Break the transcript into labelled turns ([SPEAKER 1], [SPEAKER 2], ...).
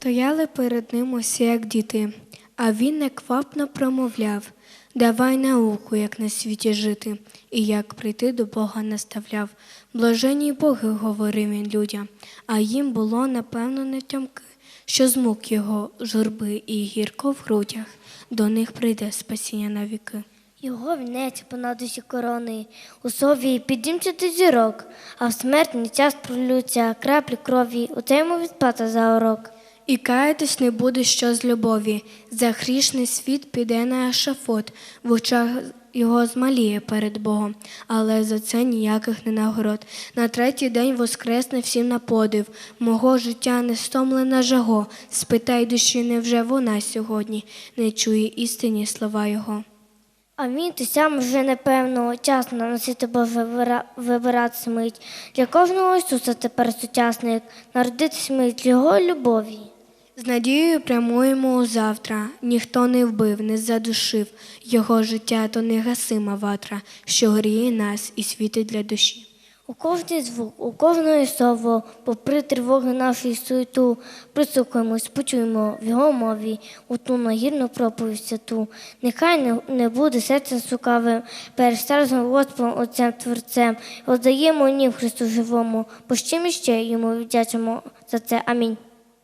[SPEAKER 1] Стояли перед ним усі, як діти, а він неквапно промовляв Давай науку, як на світі жити, і як прийти до Бога наставляв. Блаженні Боги, говорив він людям, а їм було, напевно, не втямки, що з його журби і гірко в грудях до них прийде спасіння навіки.
[SPEAKER 2] Його вінець понад усі корони, у сові підімчати зірок, а в смертний час пролються краплі крові, оце йому відплата за урок.
[SPEAKER 1] І каятись не буде що з любові. За грішний світ піде на ешафот, в очах його змаліє перед Богом, але за це ніяких не нагород. На третій день воскресне всім на подив. Мого життя не стомлена жаго. Спитай душі, невже вона сьогодні не чує істинні слова його.
[SPEAKER 2] А він ти сам вже непевно час наносити Боже вира- вибирати мить. Для кожного Ісуса тепер сучасник, народитись мить його любові.
[SPEAKER 1] З надією прямуємо у завтра. Ніхто не вбив, не задушив. Його життя то негасима ватра, що гріє нас і світить для душі.
[SPEAKER 2] У кожний звук, у кожної слово, попри тривоги нашої суету, прислухаємось, почуємо в його мові, у ту нагірну проповідь святу. Нехай не, не буде серцем сукавим, перед серцем Господом Отцем Творцем, отдаємо нім Христу живому, з іще йому віддячимо за це. Амінь.